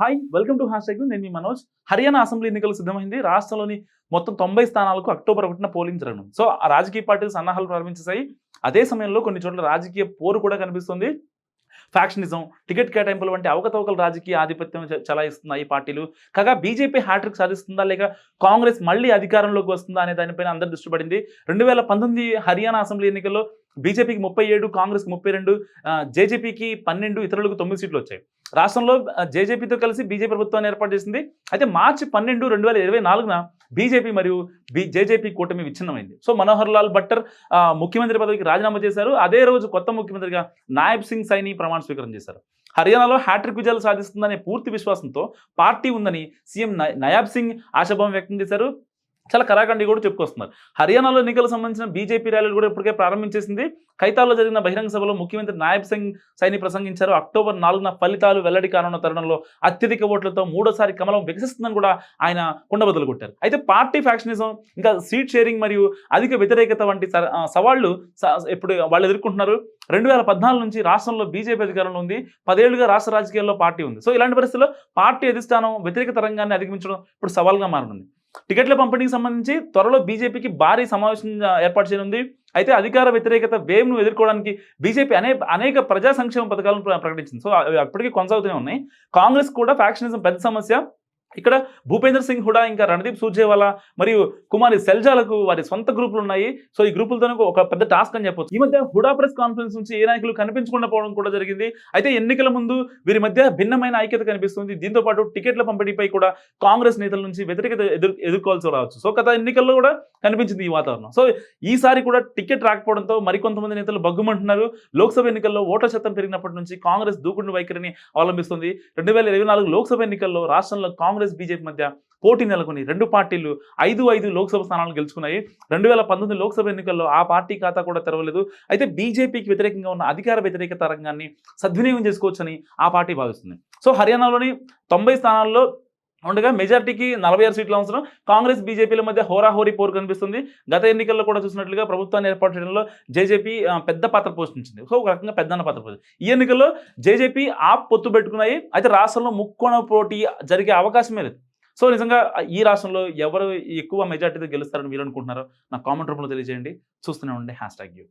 Hi welcome to hash నేను మీ Manoj. Haryana assembly ఎన్నికలు సిద్ధమైంది. రాష్ట్రంలోని మొత్తం తొంభై స్థానాలకు అక్టోబర్ ఒకటిన పోలింగ్ జరగడం సో ఆ రాజకీయ పార్టీలు సన్నాహాలు ప్రారంభించేశాయి. అదే సమయంలో కొన్ని చోట్ల రాజకీయ పోరు కూడా కనిపిస్తుంది. ఫ్యాక్షనిజం టికెట్ కేటాయింపులు వంటి అవకతవకల రాజకీయ ఆధిపత్యం చలాయిస్తున్నాయి ఈ పార్టీలు. కాగా బీజేపీ హ్యాట్రిక్ సాధిస్తుందా లేక కాంగ్రెస్ మళ్ళీ అధికారంలోకి వస్తుందా అనే దానిపైన అందరి దృష్టి పడింది. రెండు వేల పంతొమ్మిది హర్యానా అసెంబ్లీ ఎన్నికల్లో బీజేపీకి ముప్పై ఏడు కాంగ్రెస్కి ముప్పై రెండు జేజేపీకి పన్నెండు ఇతరులకు తొమ్మిది సీట్లు వచ్చాయి. రాష్ట్రంలో జేజేపీతో కలిసి బీజేపీ ప్రభుత్వాన్ని ఏర్పాటు చేసింది. అయితే మార్చి పన్నెండు రెండు వేల ఇరవై నాలుగున బీజేపీ మరియు బీ జేజేపీ కూటమి విచ్ఛిన్నమైంది. సో మనోహర్ లాల్ భట్టర్ ముఖ్యమంత్రి పదవికి రాజీనామా చేశారు. అదే రోజు కొత్త ముఖ్యమంత్రిగా నాయబ్ సింగ్ సైని ప్రమాణ స్వీకారం చేశారు. హర్యానాలో హ్యాట్రిక్ విజయాలు సాధిస్తుందనే పూర్తి విశ్వాసంతో పార్టీ ఉందని సీఎం నయాబ్ సింగ్ ఆశాభావం వ్యక్తం చేశారు. చాలా కరాఖండి కూడా చెప్పుకొస్తున్నారు. హర్యానాలో ఎన్నికలకు సంబంధించిన బీజేపీ ర్యాలీలు కూడా ఇప్పటికే ప్రారంభించేసింది. ఖైతాల్లో జరిగిన బహిరంగ సభలో ముఖ్యమంత్రి నాయబ్ సింగ్ సైని ప్రసంగించారు. అక్టోబర్ నాలుగున ఫలితాలు వెల్లడి కానున్న తరుణంలో అత్యధిక ఓట్లతో మూడోసారి కమలం వికసిస్తుందని కూడా ఆయన కుండబద్దలు కొట్టారు. అయితే పార్టీ ఫ్యాక్షనిజం ఇంకా సీట్ షేరింగ్ మరియు అధిక వ్యతిరేకత వంటి స- సవాళ్ళు ఇప్పుడు వాళ్ళు ఎదుర్కొంటున్నారు. రెండు వేల పద్నాలుగు నుంచి రాష్ట్రంలో బీజేపీ అధికారంలో ఉంది. పదేళ్ళుగా రాష్ట్ర రాజకీయాల్లో పార్టీ ఉంది. సో ఇలాంటి పరిస్థితుల్లో పార్టీ అధిష్టానం వ్యతిరేక తరంగాన్ని అధిగమించడం ఇప్పుడు సవాల్గా మారనుంది. టికెట్ల పంపిణీకి సంబంధించి త్వరలో బీజేపీకి భారీ సమావేశం ఏర్పాటు చేయనుంది. అయితే అధికార వ్యతిరేకత వేవ్ను ఎదుర్కోవడానికి బీజేపీ అనే అనేక ప్రజా సంక్షేమ పథకాలను ప్రకటించింది. సో అప్పటికీ కొనసాగుతూనే ఉన్నాయి. కాంగ్రెస్ కూడా ఫ్యాక్షనిజం పెద్ద సమస్య. ఇక్కడ భూపేందర్ సింగ్ హుడా ఇంకా రణదీప్ సూర్జేవాలా మరియు కుమారి సెల్జాలకు వారి సొంత గ్రూపులు ఉన్నాయి. సో ఈ గ్రూపులతో ఒక పెద్ద టాస్క్ అని చెప్పొచ్చు. ఈ మధ్య హుడా ప్రెస్ కాన్ఫరెన్స్ నుంచి ఏ నాయకులు కనిపించకుండా పోవడం కూడా జరిగింది. అయితే ఎన్నికల ముందు వీరి మధ్య భిన్నమైన ఐక్యత కనిపిస్తుంది. దీంతో పాటు టికెట్ల పంపిణీపై కూడా కాంగ్రెస్ నేతల నుంచి వ్యతిరేకత ఎదురు ఎదుర్కోవాల్సి రావచ్చు. సో గత ఎన్నికల్లో కూడా కనిపించింది ఈ వాతావరణం. సో ఈసారి కూడా టికెట్ రాకపోవడంతో మరికొంతమంది నేతలు బగ్గుమంటున్నారు. లోక్సభ ఎన్నికల్లో ఓట్ల శాతం పెరిగినప్పటి నుంచి కాంగ్రెస్ దూకుడు వైఖరిని అవలంబిస్తుంది. రెండు వేల ఇరవై నాలుగు లోక్సభ ఎన్నికల్లో రాష్ట్రంలో కాంగ్రెస్ బీజేపీ మధ్య పోటీ నెలకొని రెండు పార్టీలు ఐదు ఐదు లోక్సభ స్థానాలు గెలుచుకున్నాయి. రెండు వేల పంతొమ్మిది లోక్సభ ఎన్నికల్లో ఆ పార్టీ ఖాతా కూడా తెరవలేదు. అయితే బీజేపీకి వ్యతిరేకంగా ఉన్న అధికార వ్యతిరేక తరంగాన్ని సద్వినియోగం చేసుకోవచ్చని ఆ పార్టీ భావిస్తుంది. సో హర్యానాలోని తొంభై స్థానాల్లో ఉండగా మెజార్టీకి నలభై ఆరు సీట్లు అవసరం. కాంగ్రెస్ బీజేపీల మధ్య హోరాహోరీ పోరు కనిపిస్తుంది. గత ఎన్నికల్లో కూడా చూసినట్లుగా ప్రభుత్వాన్ని ఏర్పాటు చేయడంలో జేజేపీ పెద్ద పాత్ర పోషించింది. సో ఒక రకంగా పెద్దన్న పాత్ర పోషించింది. ఈ ఎన్నికల్లో జేజేపీ ఆప్ పొత్తు పెట్టుకున్నాయి. అయితే రాష్ట్రంలో ముక్కోణ పోటీ జరిగే అవకాశమే లేదు. సో నిజంగా ఈ రాష్ట్రంలో ఎవరు ఎక్కువ మెజార్టీతో గెలుస్తారని మీరు అనుకుంటున్నారో నాకు కామెంట్ రూపంలో తెలియజేయండి. చూస్తూనే ఉండండి. Hashtag you.